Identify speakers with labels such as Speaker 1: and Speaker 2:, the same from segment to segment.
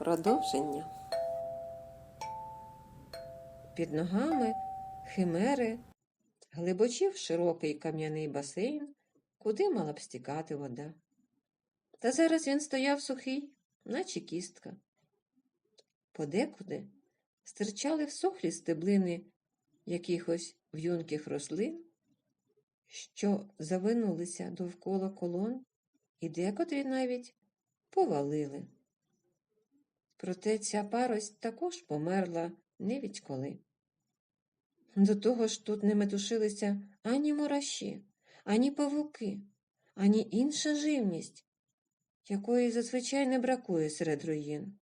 Speaker 1: Продовження. Під ногами химери глибочів широкий кам'яний басейн, куди мала б стікати вода. Та зараз він стояв сухий, наче кістка. Подекуди стирчали всохлі стеблини якихось в'юнких рослин, що завинулися довкола колон, і декотрі навіть повалили. Проте ця парость також померла не відколи. До того ж тут не метушилися ані мураші, ані павуки, ані інша живність, якої зазвичай не бракує серед руїн.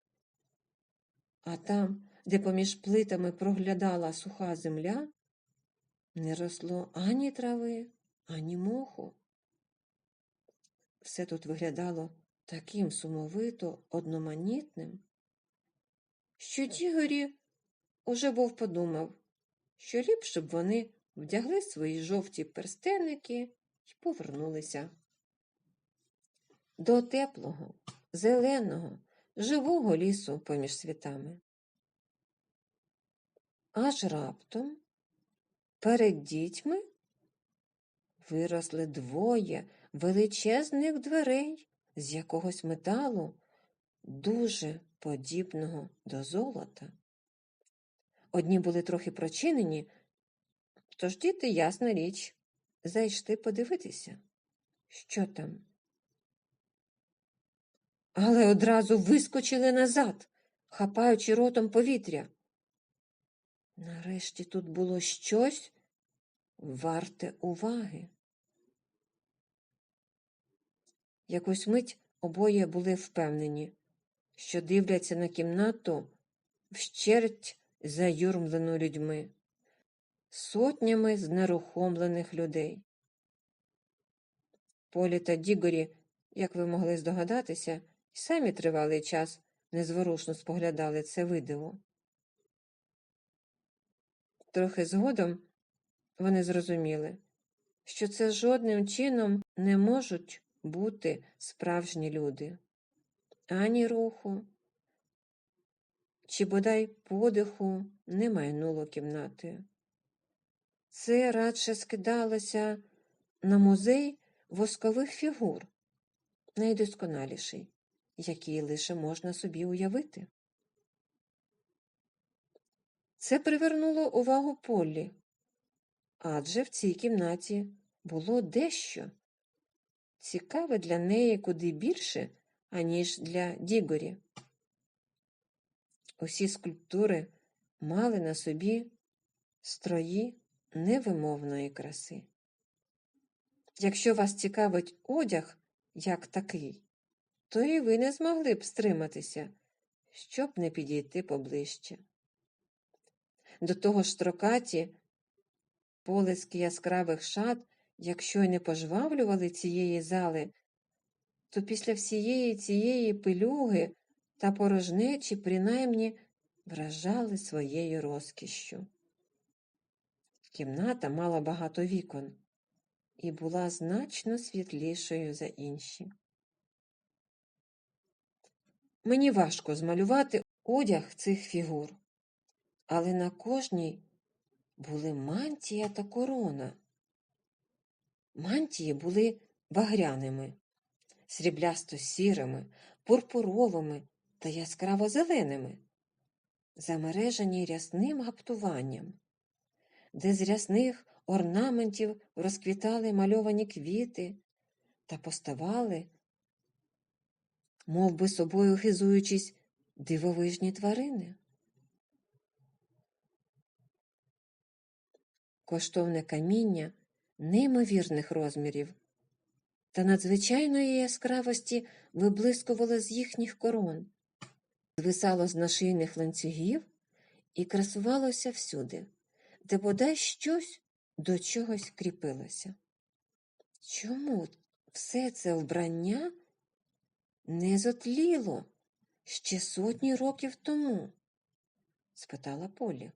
Speaker 1: А там, де поміж плитами проглядала суха земля, не росло ані трави, ані моху. Все тут виглядало таким сумовито одноманітним, що Дігорі уже був подумав, що ліпше б вони вдягли свої жовті перстеники і повернулися. До теплого, зеленого, живого лісу поміж світами. Аж раптом перед дітьми виросли двоє величезних дверей з якогось металу, дуже подібного до золота. Одні були трохи прочинені, тож діти, ясна річ, зайшли подивитися, що там. Але одразу вискочили назад, хапаючи ротом повітря. Нарешті тут було щось варте уваги. Якусь мить обоє були впевнені, що дивляться на кімнату вщерть заюрмлену людьми, сотнями знерухомлених людей. Полі та Дігорі, як ви могли здогадатися, самі тривалий час незворушно споглядали це видиво. Трохи згодом вони зрозуміли, що це жодним чином не можуть бути справжні люди, ані руху, чи бодай подиху не майнуло кімнатою. Це радше скидалося на музей воскових фігур, найдосконаліший, який лише можна собі уявити. Це привернуло увагу Поллі, адже в цій кімнаті було дещо цікаве для неї куди більше, аніж для Дігорі. Усі скульптури мали на собі строї невимовної краси. Якщо вас цікавить одяг як такий, то і ви не змогли б стриматися, щоб не підійти поближче. До того ж строкаті полиски яскравих шат, якщо й не пожвавлювали цієї зали, то після всієї цієї пилюги та порожнечі принаймні вражали своєю розкішшю. Кімната мала багато вікон і була значно світлішою за інші. Мені важко змалювати одяг цих фігур, але на кожній були мантія та корона. Мантії були багряними, сріблясто сірими, пурпуровими та яскраво зеленими, замережені рясним гаптуванням, де з рясних орнаментів розквітали мальовані квіти та поставали, мов би собою хизуючись, дивовижні тварини. Коштовне каміння неймовірних розмірів та надзвичайної яскравості виблискувало з їхніх корон, звисало з нашийних ланцюгів і красувалося всюди, де бодай щось до чогось кріпилося. Чому все це вбрання не зотліло ще сотні років тому? спитала Полі.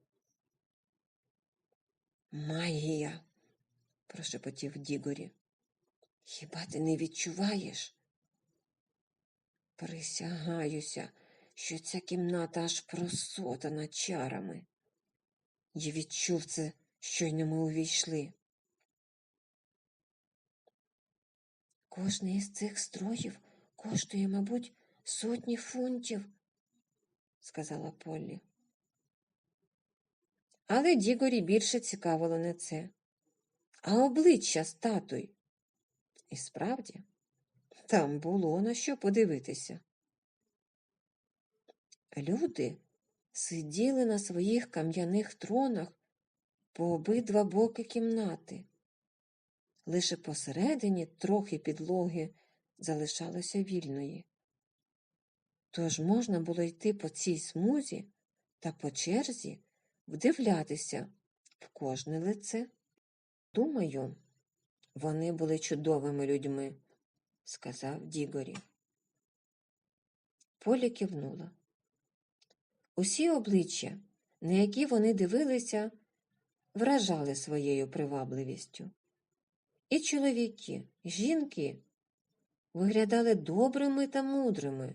Speaker 1: Магія, прошепотів Дігорі. Хіба ти не відчуваєш? Присягаюся, що ця кімната аж просотана чарами. Я відчув це, щойно ми увійшли. Кожний із цих строїв коштує, мабуть, сотні фунтів, сказала Поллі. Але Дігорі більше цікавило не це, а обличчя статуй. І справді, там було на що подивитися. Люди сиділи на своїх кам'яних тронах по обидва боки кімнати. Лише посередині трохи підлоги залишалося вільної. Тож можна було йти по цій смузі та по черзі вдивлятися в кожне лице. Думаю, вони були чудовими людьми, сказав Дігорі. Полі кивнула. Усі обличчя, на які вони дивилися, вражали своєю привабливістю. І чоловіки, і жінки виглядали добрими та мудрими,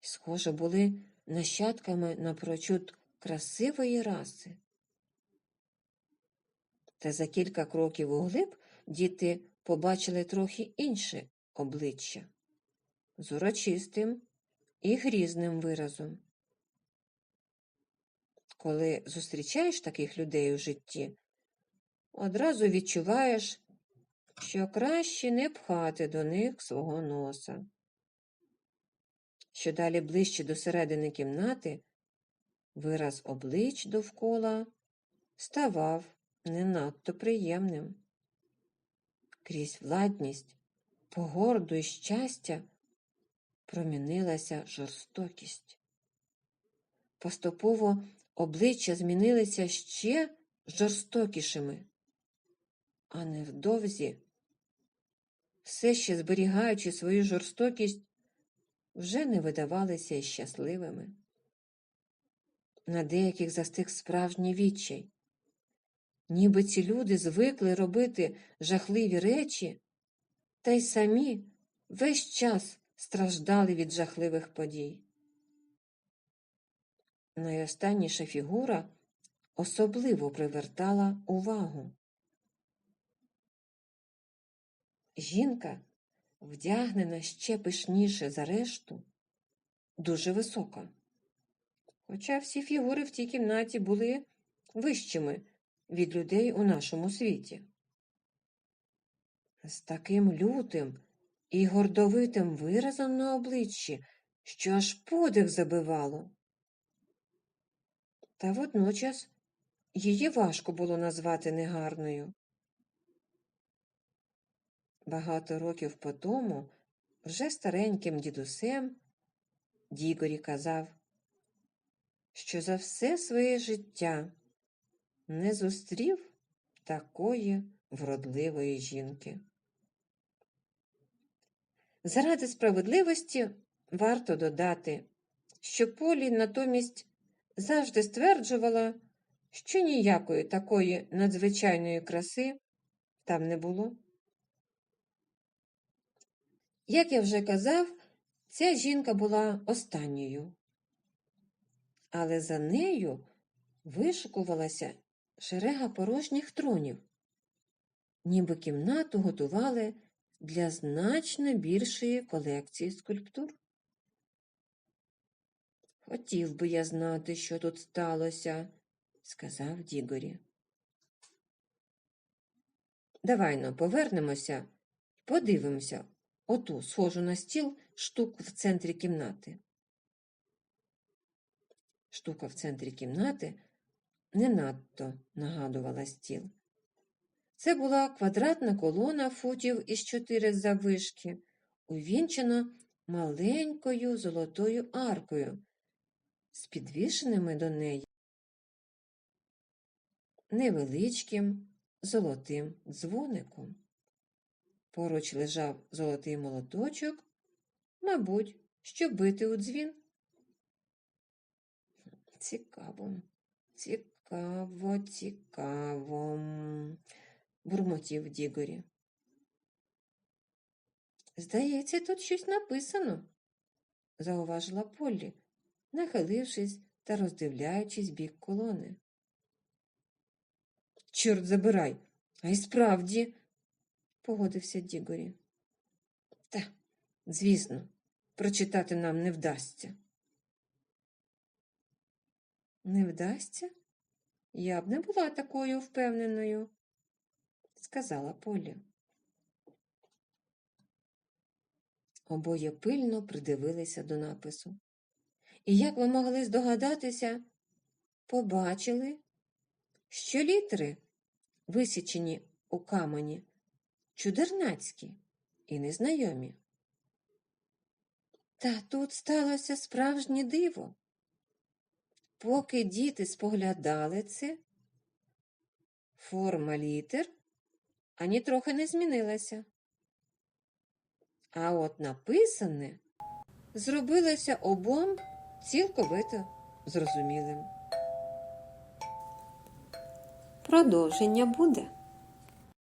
Speaker 1: схоже, були нащадками напрочуд красивої раси. Та за кілька кроків углиб діти побачили трохи інше обличчя з урочистим і грізним виразом. Коли зустрічаєш таких людей у житті, одразу відчуваєш, що краще не пхати до них свого носа. Що далі ближче до середини кімнати, вираз облич довкола ставав не надто приємним. Крізь владність, погорду і щастя промінилася жорстокість. Поступово обличчя змінилися ще жорстокішими, а невдовзі, все ще зберігаючи свою жорстокість, вже не видавалися й щасливими. На деяких застиг справжній відчай. Ніби ці люди звикли робити жахливі речі, та й самі весь час страждали від жахливих подій. Найостанніша фігура особливо привертала увагу. Жінка, вдягнена ще пишніше за решту, дуже висока. Хоча всі фігури в тій кімнаті були вищими від людей у нашому світі. З таким лютим і гордовитим виразом на обличчі, що аж подих забивало. Та водночас її важко було назвати негарною. Багато років по тому вже стареньким дідусем Дігорі казав, що за все своє життя не зустрів такої вродливої жінки. Заради справедливості варто додати, що Полі натомість завжди стверджувала, що ніякої такої надзвичайної краси там не було. Як я вже казав, ця жінка була останньою, але за нею вишукувалася шерега порожніх тронів, ніби кімнату готували для значно більшої колекції скульптур. Хотів би я знати, що тут сталося, сказав Дігорі. Давай но повернемося подивимося оту схожу на стіл штуку в центрі кімнати. Штука в центрі кімнати не надто нагадувала стіл. Це була квадратна колона футів із чотири заввишки, увінчена маленькою золотою аркою, з підвішеними до неї невеличким золотим дзвоником. Поруч лежав золотий молоточок, мабуть, щоб бити у дзвін. Цікаво, цікаво, цікаво, бурмотів Дігорі. Здається, тут щось написано, зауважила Поллі, нахилившись та роздивляючись бік колони. Чорт забирай, а й справді, погодився Дігорі. Та, звісно, прочитати нам не вдасться. Не вдасться? Я б не була такою впевненою, сказала Полі. Обоє пильно придивилися до напису. І, як ви могли здогадатися, побачили, що літери, висічені у камені, чудернацькі і незнайомі. Та тут сталося справжнє диво. Поки діти споглядали це, форма літер ані трохи не змінилася. А от написане зробилося обом цілковито зрозумілим. Продовження буде.